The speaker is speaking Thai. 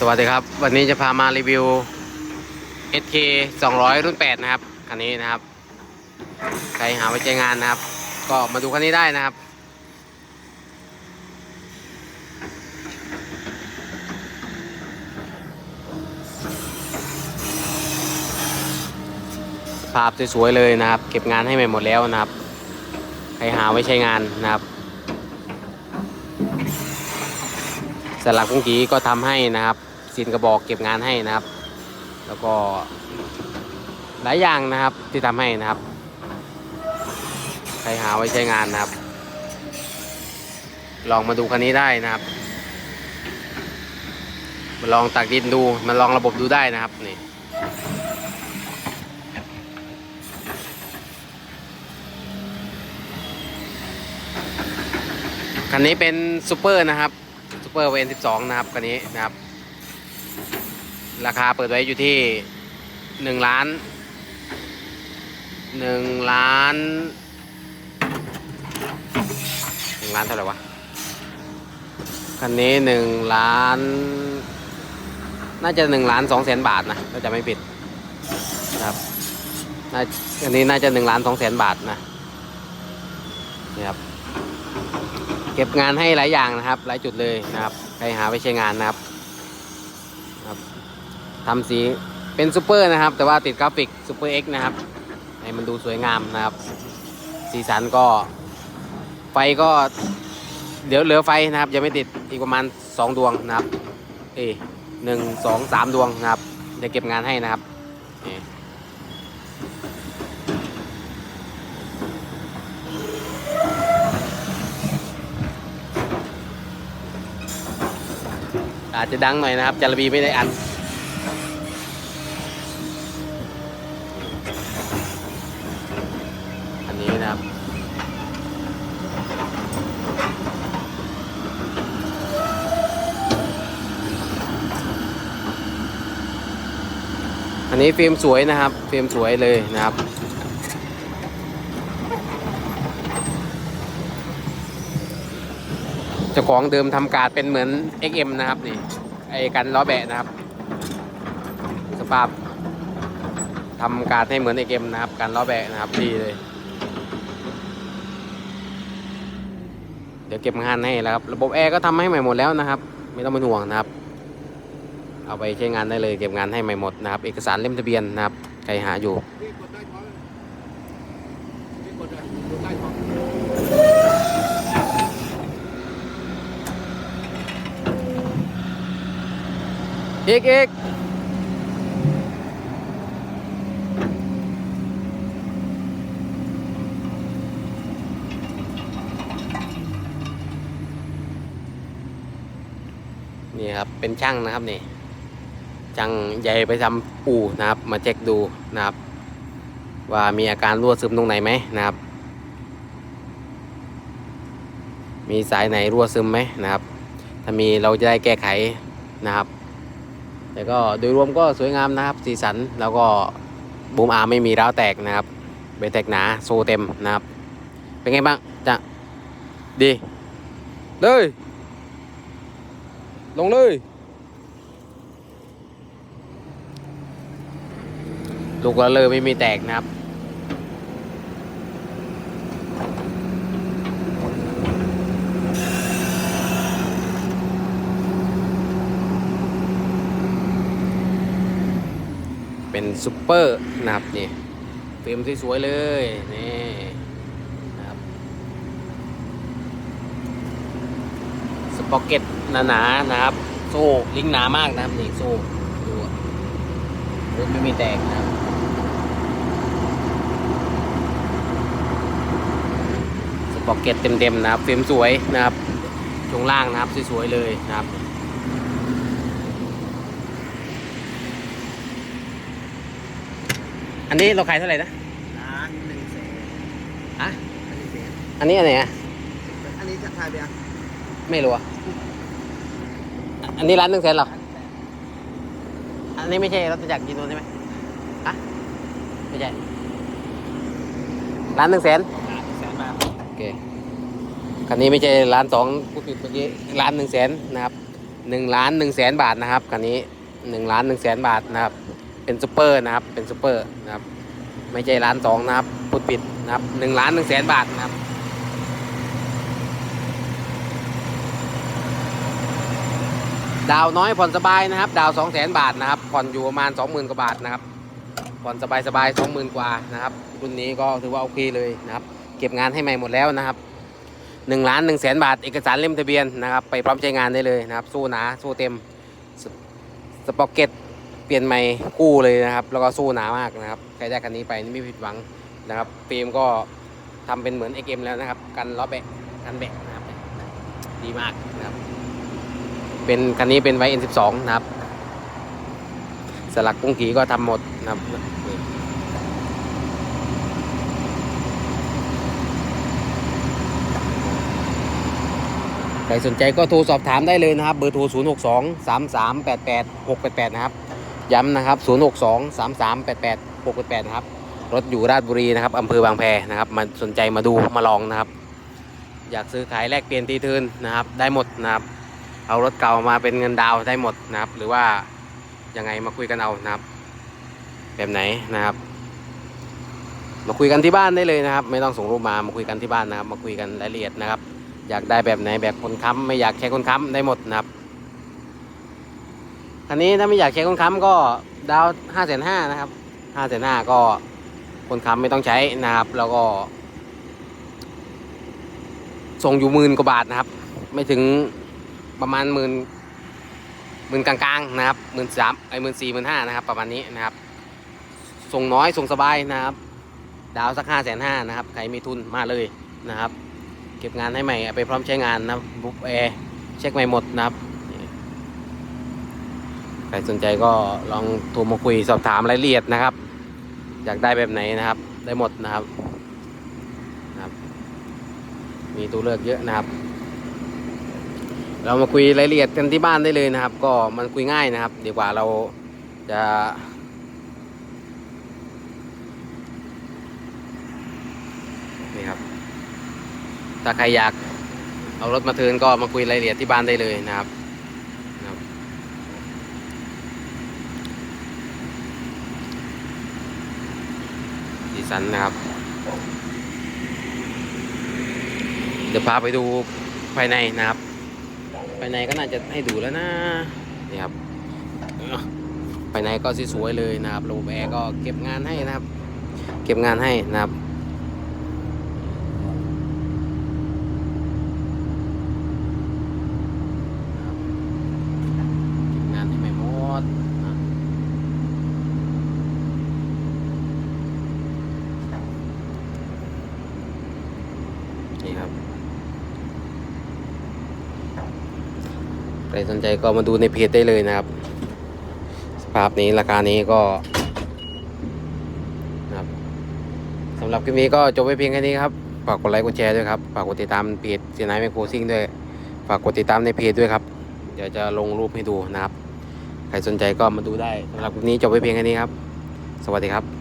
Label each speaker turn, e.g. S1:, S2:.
S1: สวัสดีครับ วันนี้จะพามารีวิว SK 200 รุ่น 8 นะครับ คันนี้นะครับ ใครหาไว้ใจงานนะครับ ก็มาดูคันนี้ได้นะครับ ภาพสวยๆเลยนะครับ เก็บงานให้ใหม่หมดแล้วนะครับ ใครหาไว้ใช้งานนะครับ สลักกุ้งกีก็ทำให้นะครับสินกระบอกเก็บงานให้นะครับ แล้วก็หลายอย่างนะครับที่ทำให้นะครับ ใครหาไว้ใช้งานนะครับ ลองมาดูคันนี้ได้นะครับมาลองตักดินดูมาลองระบบดูได้นะครับนี่คันนี้เป็นซูเปอร์นะครับ เปอร์เวนสิบสองนะครับคันนี้นะครับ ราคาเปิดไว้อยู่ที่หนึ่งล้านหนึ่งล้านหนึ่งล้านเท่าไหร่วะคันนี้หนึ่งล้าน น่าจะหนึ่งล้านสองแสนบาทนะถ้าจะไม่ผิดนะครับน่าอันนี้น่าจะหนึ่งล้านสองแสนบาทนะนี่ครับ เก็บงานให้หลายอย่างนะครับ หลายจุดเลยนะครับใครหาไปใช้งานนะครับครับทำสีเป็นซูเปอร์นะครับ แต่ว่าติดกราฟิกซูเปอร์เอ็กนะครับให้มันดูสวยงามนะครับ สีสันก็ ไฟก็เดี๋ยวเหลือไฟนะครับยังไม่ติดอีกประมาณ 2 ดวงนะครับเอยหนึ่งสองสามดวงนะครับจะเก็บงานให้นะครับ อาจจะดังหน่อยนะครับจารบีไม่ได้อันอันนี้นะครับอันนี้ฟิล์มสวยนะครับฟิล์มสวยเลยนะครับ เจ้า ของเดิมทำการดเป็นเหมือน XM นะครับนี่ไอ้กันล้อแบะนะครับ สภาพทำการดให้เหมือน XM นะครับกันล้อแบะนะครับดีเลย เดี๋ยวเก็บงานให้แล้วครับระบบแอร์ก็ทำให้ใหม่หมดแล้วนะครับ ไม่ต้องเป็นห่วงนะครับ เอาไปใช้งานได้เลยเก็บงานให้ใหม่หมดนะครับ เอกสารเล่มทะเบียนนะครับใครหาอยู่
S2: พี่กดใต้ท้องพี่กดเลยดูใต้ท้อง
S1: อีกอีกนี่ครับ เป็นช่างนะครับนี่ช่างใหญ่ไปทำอู่นะครับ มาเช็คดูนะครับ ว่ามีอาการรั่วซึมตรงไหนไหมนะครับ มีสายไหนรั่วซึมไหมนะครับ ถ้ามีเราจะได้แก้ไขนะครับ แต่ก็โดยรวมก็สวยงามนะครับ สีสันแล้วก็บูมอาร์ไม่มีร้าวแตกนะครับเบรกแตกหนาโซเต็มนะครับ เป็นไงบ้างจะดีเลยลงเลย ลูกละเลยไม่มีแตกนะครับ เป็นซูเปอร์นะครับนี่ฟิล์มสวยๆเลยนี่นะครับสปอกเก็ตหนาๆนะครับ โซ่ลิงหนามากนะครับนี่โซ่ดูรถไม่มีแตกนะครับสปอกเก็ตเต็มๆนะครับฟิล์มสวยนะครับช่วงล่างนะครับสวยๆเลยนะครับ นนี้เราขายเท่าไหร่นะ
S2: ล้านหนึ่งแสน
S1: อะ
S2: อันนี้แสน
S1: อันนี้อันไหนอะ
S2: อันนี้จะทายไปอะ
S1: ไม่รู้อะอันนี้ร้านหนึ่งแสนหรอ อันนี้ไม่ใช่รถจักรยีนนใช่ไหมฮะไม่ใช่ร้านหนึ่งแสน
S2: ล้านแสนบาท
S1: โอเคคันนี้ไม่ใช่ร้านสองพูดผิดเมื่อกี้ร้านหนึ่งแสนนะครับหนึ่งล้านหนึ่งแสนบาทนะครับคันนี้หนึ่งล้านหนึ่งแสนบาทนะครับ เป็นซูเปอร์นะครับ เป็นซูเปอร์นะครับ ไม่ใช่ล้านสองนะครับพูดผิดนะครับหนึ่งล้านหนึ่งแสนบาทนะครับดาวน้อยผ่อนสบายนะครับ ดาวสองแสนบาทนะครับผ่อนอยู่ประมาณสองหมื่นกว่าบาทนะครับผ่อนสบายสบายสองหมื่นกว่านะครับรุ่นนี้ก็ถือว่าโอเคเลยนะครับ เก็บงานให้ใหม่หมดแล้วนะครับหนึ่งล้านหนึ่งแสนบาท เอกสารเล่มทะเบียนนะครับ ไปพร้อมใช้งานได้เลยนะครับ สู้หนาสู้เต็มสสปอกเก็ต เปลี่ยนใหม่กู้เลยนะครับ แล้วก็สู้หนามากนะครับใครได้คันนี้ไปนี่ไม่ผิดหวังนะครับฟิล์มก็ทำเป็นเหมือน XM แล้วนะครับ กันล้อแบะกันแบะนะครับดีมากนะครับ เป็นคันนี้เป็นไว้ N12 นะครับ สลักกุ้งกีก็ทำหมดนะครับใครสนใจก็โทรสอบถามได้เลยนะครับ เบอร์โทร 0 6 2 3 3 8 8 6 8 8 นะครับ ย้ำนะครับ 0 6 2 3 3 8 8 6 8 8นะครับ รถอยู่ราชบุรีนะครับอำเภอบางแพนะครับ มาสนใจมาดูมาลองนะครับ อยากซื้อขายแลกเปลี่ยนตีทืนนะครับ ได้หมดนะครับ เอารถเก่ามาเป็นเงินดาวได้หมดนะครับ หรือว่ายังไงมาคุยกันเอานะครับ แบบไหนนะครับ มาคุยกันที่บ้านได้เลยนะครับ ไม่ต้องส่งรูปมามาคุยกันที่บ้านนะครับ มาคุยกันรายละเอียดนะครับ อยากได้แบบไหนแบบคนค้ำไม่อยากใช้คนค้ำได้หมดนะครับ คันนี้ถ้าไม่อยากใช้คนค้ำก็ดาวห้าแสนห้านะครับห้าแสนห้าก็คนค้ำไม่ต้องใช้นะครับ แล้วก็ส่งอยู่หมื่นกว่าบาทนะครับ ไม่ถึงประมาณหมื่นหมื่นกลางๆนะครับหมื่นสามไอ้หมื่นสี่หมื่นห้านะครับ ประมาณนี้นะครับ ส่งน้อยส่งสบายนะครับ ดาวสักห้าแสนห้านะครับใครมีทุนมาเลยนะครับ เก็บงานให้ใหม่ไปพร้อมใช้งานนะครับบุ๊บแอร์เช็คใหม่หมดนะครับ ใครสนใจก็ลองโทรมาคุยสอบถามรายละเอียดนะครับ อยากได้แบบไหนนะครับ ได้หมดนะครับนะครับ มีตัวเลือกเยอะนะครับ เรามาคุยรายละเอียดกันที่บ้านได้เลยนะครับ ก็มันคุยง่ายนะครับ ดีกว่าเราจะนี่ครับ ถ้าใครอยากเอารถมาเทินก็มาคุยรายละเอียดที่บ้านได้เลยนะครับ สันนะครับ เดี๋ยวพาไปดูภายในนะครับ ภายในก็น่าจะให้ดูแล้วนะนี่ครับภายในก็สวยๆเลยนะครับระบบแอร์ก็เก็บงานให้นะครับ เก็บงานให้นะครับเก็บงานให้ไม่หมดนะนี่ครับ ใค รสนใจก็มาดูในเพจได้เลยนะครับ สภาพนี้ราคานี้ก็นะครับสำหรับคลิปนี้ก็จบไปเพียงแค่นี้ครับ ฝากกดไลค์กดแชร์ด้วยครับ ฝากกดติดตามเพจเสียนายแมคโครซิ่งด้วย ฝากกดติดตามในเพจด้วยครับ เดี๋ยวจะลงรูปให้ดูนะครับ ใครสนใจก็มาดูได้สำหรับคลิปนี้จบไปเพียงแค่นี้ครับ สวัสดีครับ